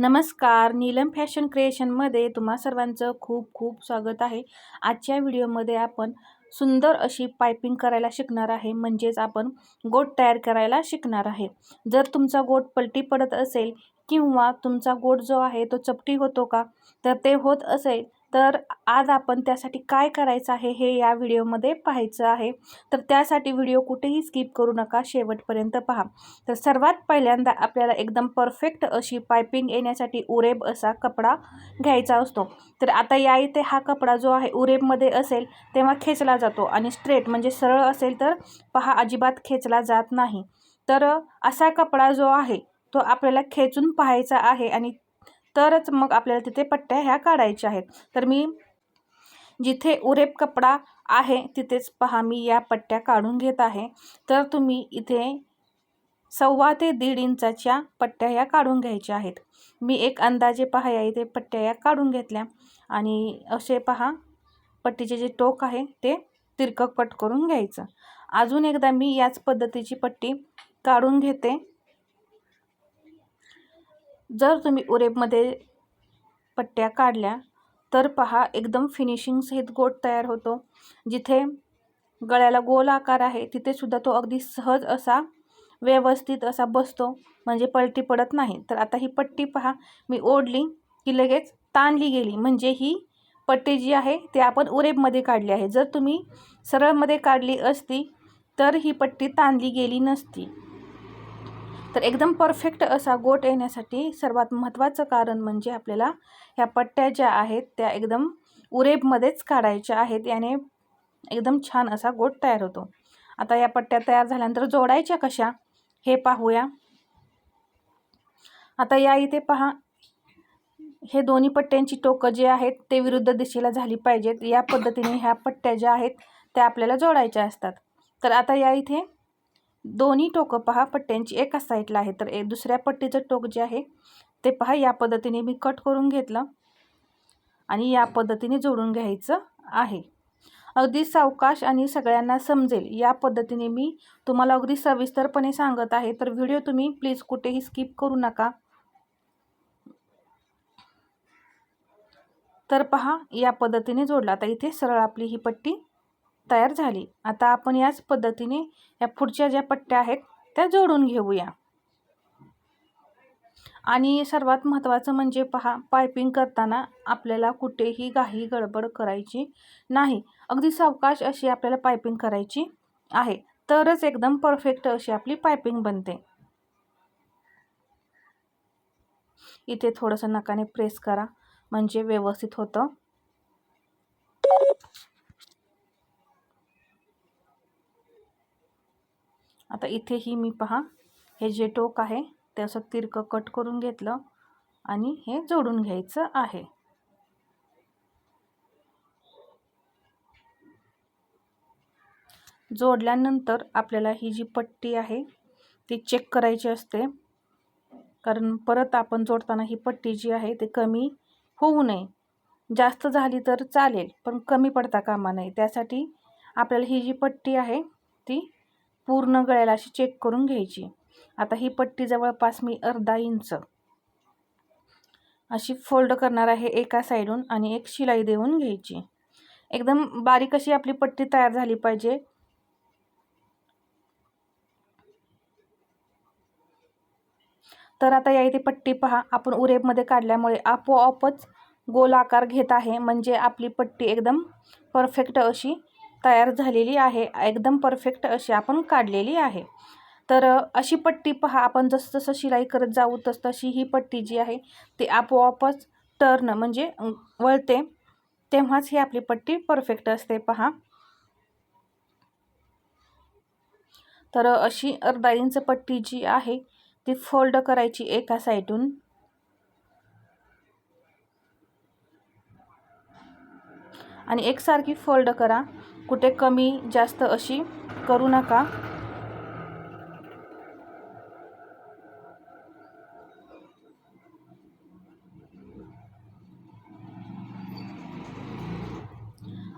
नमस्कार. नीलम फॅशन क्रिएशनमध्ये तुम्हा सर्वांचं खूप खूप स्वागत आहे. आजच्या व्हिडिओमध्ये आपण सुंदर अशी पायपिंग करायला शिकणार आहे. म्हणजेच आपण गोट तयार करायला शिकणार आहे. जर तुमचा गोट पलटी पडत असेल किंवा तुमचा गोट जो आहे तो चपटी होतो का? तर ते होत असेल. तर आज आपण त्यासाठी काय करायचं आहे हे या व्हिडिओमध्ये पाहायचं आहे. तर त्यासाठी व्हिडिओ कुठेही स्किप करू नका शेवटपर्यंत पहा. तर सर्वात पहिल्यांदा आपल्याला एकदम परफेक्ट अशी पायपिंग येण्यासाठी उरेब असा कपडा घ्यायचा असतो. तर आता या इथे हा कपडा जो आहे उरेबमध्ये असेल तेव्हा खेचला जातो आणि स्ट्रेट म्हणजे सरळ असेल तर पहा अजिबात खेचला जात नाही. तर असा कपडा जो आहे तो आपल्याला खेचून पाहायचा आहे आणि तरच मग आपल्याला तिथे पट्ट्या ह्या काढायच्या आहेत. तर मी जिथे उरेप कपडा आहे तिथेच पहा मी या पट्ट्या काढून घेत आहे. तर तुम्ही इथे सव्वा ते दीड इंचाच्या पट्ट्या ह्या काढून घ्यायच्या आहेत. मी एक अंदाजे पहा या इथे पट्ट्या या काढून घेतल्या. आणि असे पहा पट्टीचे जे टोक आहे ते तिरकं कट करून घ्यायचं. अजून एकदा मी याच पद्धतीची पट्टी काढून घेते. जर तुम्ही उरेबमध्ये पट्ट्या काढल्या तर पहा एकदम फिनिशिंग सहित गोट तयार होतो. जिथे गळ्याला गोल आकार आहे तिथेसुद्धा तो अगदी सहज असा व्यवस्थित असा बसतो म्हणजे पलटी पडत नाही. तर आता ही पट्टी पहा मी ओढली की लगेच ताणली गेली. म्हणजे ही पट्टी जी आहे ती आपण उरेबमध्ये काढली आहे. जर तुम्ही सरळमध्ये काढली असती तर ही पट्टी ताणली गेली नसती. तर एकदम परफेक्ट असा गोट येण्यासाठी सर्वात महत्त्वाचं कारण म्हणजे आपल्याला ह्या पट्ट्या ज्या आहेत त्या एकदम उरेबमध्येच काढायच्या आहेत. याने एकदम छान असा गोट तयार होतो. आता या पट्ट्या तयार झाल्यानंतर जोडायच्या कशा हे पाहूया. आता या इथे पहा. हे दोन्ही पट्ट्यांची टोकं जे आहेत ते विरुद्ध दिशेला झाली पाहिजेत. या पद्धतीने ह्या पट्ट्या ज्या आहेत त्या आपल्याला जोडायच्या असतात. तर आता या इथे दोन्ही टोकं पहा पट्ट्यांची एका साईडला आहे. तर एक दुसऱ्या पट्टीचं टोक जे आहे ते पहा या पद्धतीने मी कट करून घेतलं आणि या पद्धतीने जोडून घ्यायचं आहे. अगदी सावकाश आणि सगळ्यांना समजेल. या पद्धतीने मी तुम्हाला अगदी सविस्तरपणे सांगत आहे. तर व्हिडिओ तुम्ही प्लीज कुठेही स्किप करू नका. तर पहा या पद्धतीने जोडला. आता इथे सरळ आपली ही पट्टी तयार झाली. आता आपण याच पद्धतीने या पुढच्या ज्या पट्ट्या आहेत त्या जोडून घेऊया. आणि सर्वात महत्त्वाचं म्हणजे पहा पायपिंग करताना आपल्याला कुठेही काही गडबड करायची नाही. अगदी सावकाश अशी आपल्याला पायपिंग करायची आहे. तरच एकदम परफेक्ट अशी आपली पायपिंग बनते. इथे थोडंसं नकाने प्रेस करा. म्हणजे व्यवस्थित होतं. आता इथेही मी पहा हे जे टोक आहे ते असं तिरकं कट करून घेतलं आणि हे जोडून घ्यायचं आहे. जोडल्यानंतर आपल्याला ही जी पट्टी आहे ती चेक करायची असते. कारण परत आपण जोडताना ही पट्टी जी आहे ते कमी होऊ नये. जास्त झाली तर चालेल पण कमी पडता कामा नये. त्यासाठी आपल्याला ही जी पट्टी आहे ती पूर्ण गळ्याला अशी चेक करून घ्यायची. आता ही पट्टी जवळपास मी अर्धा इंच. अशी फोल्ड करणार आहे एका साईडून आणि एक शिलाई देऊन घ्यायची. एकदम बारीक अशी आपली पट्टी तयार झाली पाहिजे. तर आता या इथे पट्टी पहा. आपण उरेबमध्ये काढल्यामुळे आपोआपच गोल आकार घेत आहे. म्हणजे आपली पट्टी एकदम परफेक्ट अशी तयार झालेली आहे एकदम परफेक्ट अशी आपण काढलेली आहे. तर अशी पट्टी पहा आपण जसजसं शिलाई करत जाऊ तसतशी ही पट्टी जी आहे ती आपोआपच टर्न म्हणजे वळते. तेव्हाच ही आपली पट्टी परफेक्ट असते पहा. तर अशी अर्धा इंच पट्टी जी आहे ती फोल्ड करायची एका साईडून आणि एकसारखी फोल्ड करा. कुठे कमी जास्त अशी करू नका.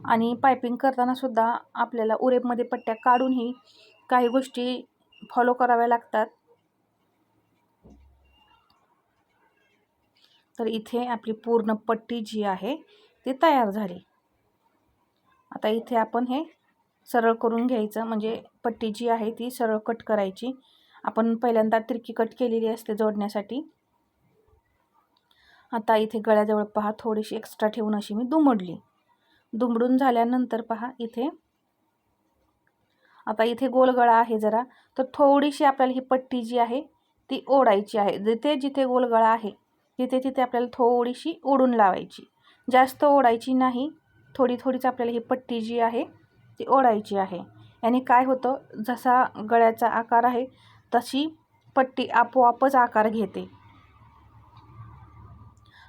आणि पायपिंग करताना सुद्धा आपल्याला उरेबमध्ये पट्ट्या काढूनही काही गोष्टी फॉलो कराव्या लागतात. तर इथे आपली पूर्ण पट्टी जी आहे ती तयार झाली. आता इथे आपण हे सरळ करून घ्यायचं. म्हणजे पट्टी जी आहे ती सरळ कट करायची. आपण पहिल्यांदा तिरकी कट केलेली असते जोडण्यासाठी. आता इथे गळ्याजवळ पहा थोडीशी एक्स्ट्रा ठेवून अशी मी दुमडली. दुमडून झाल्यानंतर पहा इथे आता इथे गोल गळा आहे जरा. तर थोडीशी आपल्याला ही पट्टी जी आहे ती ओढायची आहे. जिथे जिथे गोल गळा आहे तिथे तिथे आपल्याला थोडीशी ओढून लावायची. जास्त ओढायची नाही. थोडी थोडीच आपल्याला ही पट्टी जी आहे ती ओढायची आहे. याने काय होतं जसा गळ्याचा आकार आहे तशी पट्टी आपोआपच आकार घेते.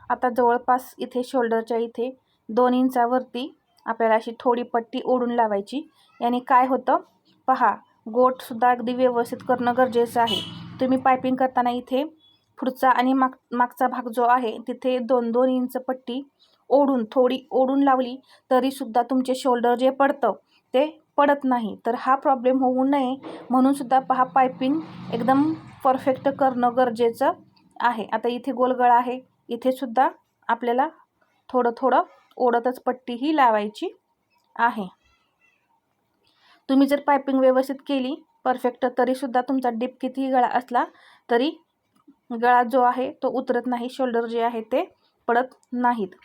आता जवळपास इथे शोल्डरच्या इथे दोन इंचावरती आपल्याला अशी थोडी पट्टी ओढून लावायची. याने काय होतं पहा गोटसुद्धा अगदी व्यवस्थित करणं गरजेचं आहे. तुम्ही पायपिंग करताना इथे पुढचा आणि माग मागचा भाग जो आहे तिथे दोन दोन इंच पट्टी ओढून थोडी ओढून लावली तरीसुद्धा तुमचे शोल्डर जे पडतं ते पडत नाही. तर हा प्रॉब्लेम होऊ नये म्हणूनसुद्धा पहा पायपिंग एकदम परफेक्ट करणं गरजेचं आहे. आता इथे गोलगळा आहे. इथेसुद्धा आपल्याला थोडं थोडं ओढतच पट्टी ही लावायची आहे. तुम्ही जर पायपिंग व्यवस्थित केली परफेक्ट तरीसुद्धा तुमचा डीप कितीही गळा असला तरी गळा जो आहे तो उतरत नाही. शोल्डर जे आहे ते पडत नाहीत.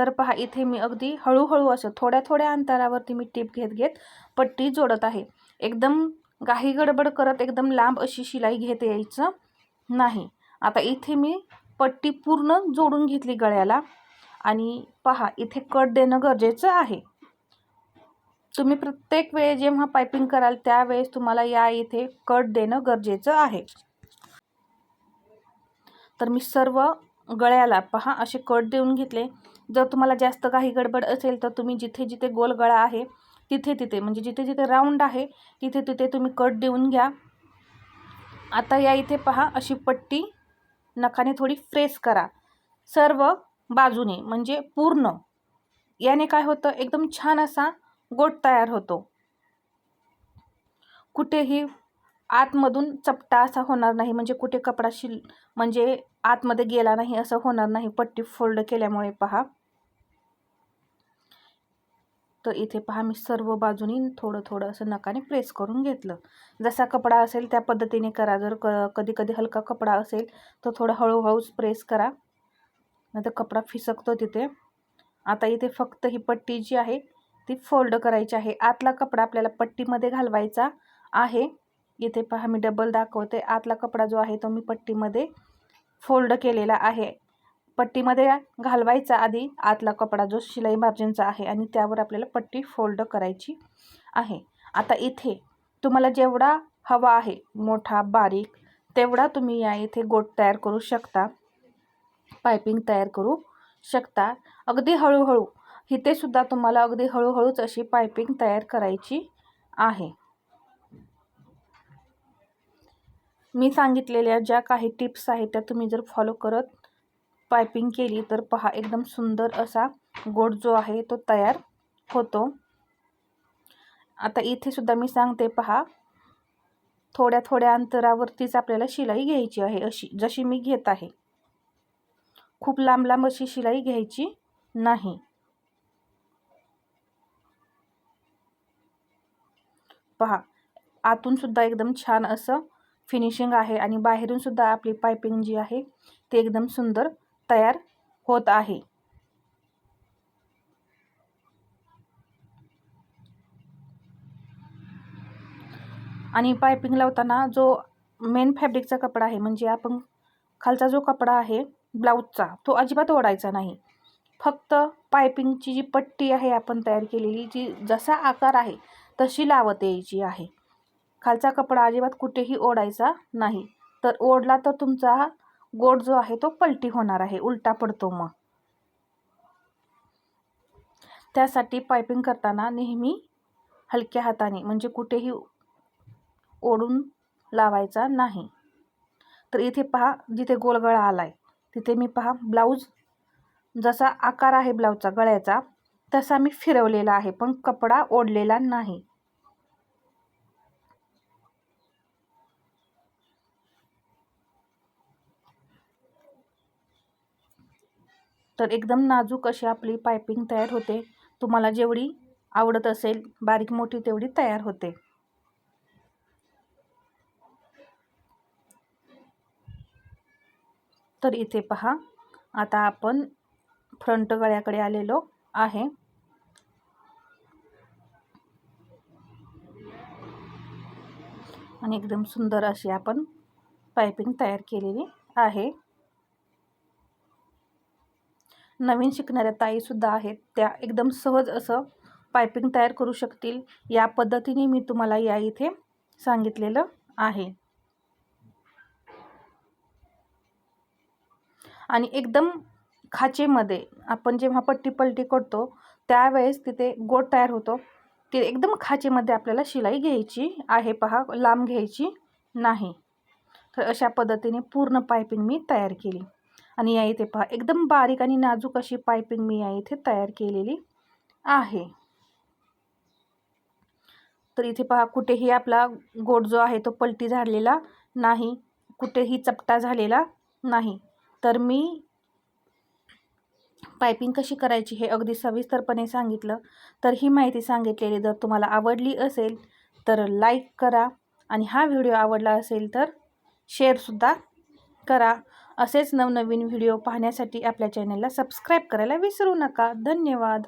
तर पहा इथे मी अगदी हळूहळू असं थोड्या थोड्या अंतरावरती मी टीप घेत घेत पट्टी जोडत आहे. एकदम गाही गडबड करत एकदम लांब अशी शिलाई घेत यायचं नाही. आता इथे मी पट्टी पूर्ण जोडून घेतली गळ्याला. आणि पहा इथे कट देणं गरजेचं आहे. तुम्ही प्रत्येक वेळी जेव्हा पायपिंग कराल त्यावेळेस तुम्हाला या इथे कट देणं गरजेचं आहे. तर मी सर्व गळ्याला पहा असे कट देऊन घेतले. जर तुम्हाला जास्त काही गडबड असेल तर तुम्ही जिथे जिथे गोल गळा आहे तिथे तिथे म्हणजे जिथे जिथे राऊंड आहे तिथे तिथे तुम्ही कट देऊन घ्या. आता या इथे पहा अशी पट्टी नखाने थोडी फ्रेस करा. सर्व बाजूने म्हणजे पूर्ण. याने काय होतं एकदम छान असा गोट तयार होतो. कुठेही आतमधून चपटा असा होणार नाही म्हणजे कुठे कपडा शिल म्हणजे आतमध्ये गेला नाही असं होणार नाही पट्टी फोल्ड केल्यामुळे पहा. तर इथे पहा मी सर्व बाजूनी थोडं थोडं असं नकाने प्रेस करून घेतलं. जसा कपडा असेल त्या पद्धतीने करा. जर क कधी कधी हलका कपडा असेल तर थोडं हळूहळूच प्रेस करा. नाहीतर कपडा फिसकतो तिथे. आता इथे फक्त ही पट्टी जी आहे ती फोल्ड करायची आहे. आतला कपडा आपल्याला पट्टीमध्ये घालवायचा आहे. इथे पहा मी डबल दाखवते. आतला कपडा जो आहे तो मी पट्टीमध्ये फोल्ड केलेला आहे. पट्टीमध्ये घालवायचा आधी. आतला कपडा जो शिलाई मार्जिनचा आहे आणि त्यावर आपल्याला पट्टी फोल्ड करायची आहे. आता इथे तुम्हाला जेवढा हवा आहे मोठा बारीक तेवढा तुम्ही या इथे गोट तयार करू शकता. पायपिंग तयार करू शकता. अगदी हळूहळू. इथेसुद्धा तुम्हाला अगदी हळूहळूच अशी पायपिंग तयार करायची आहे. मी सांगितलेल्या ज्या काही टिप्स आहेत त्या तुम्ही जर फॉलो करत पायपिंग केली तर पहा एकदम सुंदर असा गोड जो आहे तो तयार होतो. आता इथे सुद्धा मी सांगते पहा थोड्या थोड्या अंतरावरतीच आपल्याला शिलाई घ्यायची आहे अशी जशी मी घेत आहे. खूप लांब लांब अशी शिलाई घ्यायची नाही. पहा आतून सुद्धा एकदम छान असं फिनिशिंग आहे आणि बाहेरून सुद्धा आपली पायपिंग जी आहे ती एकदम सुंदर तयार होत आहे. आणि पायपिंग लावताना जो मेन फॅब्रिकचा कपडा आहे म्हणजे आपण खालचा जो कपडा आहे ब्लाऊजचा तो अजिबात ओढायचा नाही. फक्त पायपिंगची जी पट्टी आहे आपण तयार केलेली जी जसा आकार आहे तशी लावत यायची आहे. खालचा कपडा अजिबात कुठेही ओढायचा नाही. तर ओढला तर तुमचा गोड जो आहे तो पलटी होणार आहे उलटा पडतो मग. त्यासाठी पायपिंग करताना नेहमी हलक्या हाताने म्हणजे कुठेही ओढून लावायचा नाही. तर इथे पहा जिथे गोलगळा आला आहे तिथे मी पहा ब्लाऊज जसा आकार आहे ब्लाऊजचा गळ्याचा तसा मी फिरवलेला आहे पण कपडा ओढलेला नाही. तर एकदम नाजूक अशी आपली पायपिंग तयार होते. तुम्हाला जेवढी आवडत असेल बारीक मोठी तेवढी तयार होते. तर इथे पहा आता आपण फ्रंट गळ्याकडे आलेलो आहे. आणि एकदम सुंदर अशी आपण पायपिंग तयार केलेली आहे. नवीन शिकणाऱ्या ताईसुद्धा आहेत. त्या एकदम सहज असं पायपिंग तयार करू शकतील. या पद्धतीने मी तुम्हाला या इथे सांगितलेलं आहे. आणि एकदम खाचेमध्ये आपण जेव्हा पट्टी पलटी करतो त्यावेळेस तिथे गोट तयार होतो. ते एकदम खाचेमध्ये आपल्याला शिलाई घ्यायची आहे पहा लांब घ्यायची नाही. तर अशा पद्धतीने पूर्ण पायपिंग मी तयार केली. आणि या इथे पहा एकदम बारीक आणि नाजूक अशी पायपिंग मी या इथे तयार केलेली आहे. तर इथे पहा कुठेही आपला गोड जो आहे तो पलटी झालेला नाही कुठेही चपटा झालेला नाही. तर मी पायपिंग कशी करायची हे अगदी सविस्तरपणे सांगितलं. तर ही माहिती सांगितलेली जर तुम्हाला आवडली असेल तर लाईक करा आणि हा व्हिडिओ आवडला असेल तर शेअरसुद्धा करा. असेच नवनवीन व्हिडिओ पाहण्यासाठी आपल्या चॅनलला सबस्क्राईब करायला विसरू नका. धन्यवाद.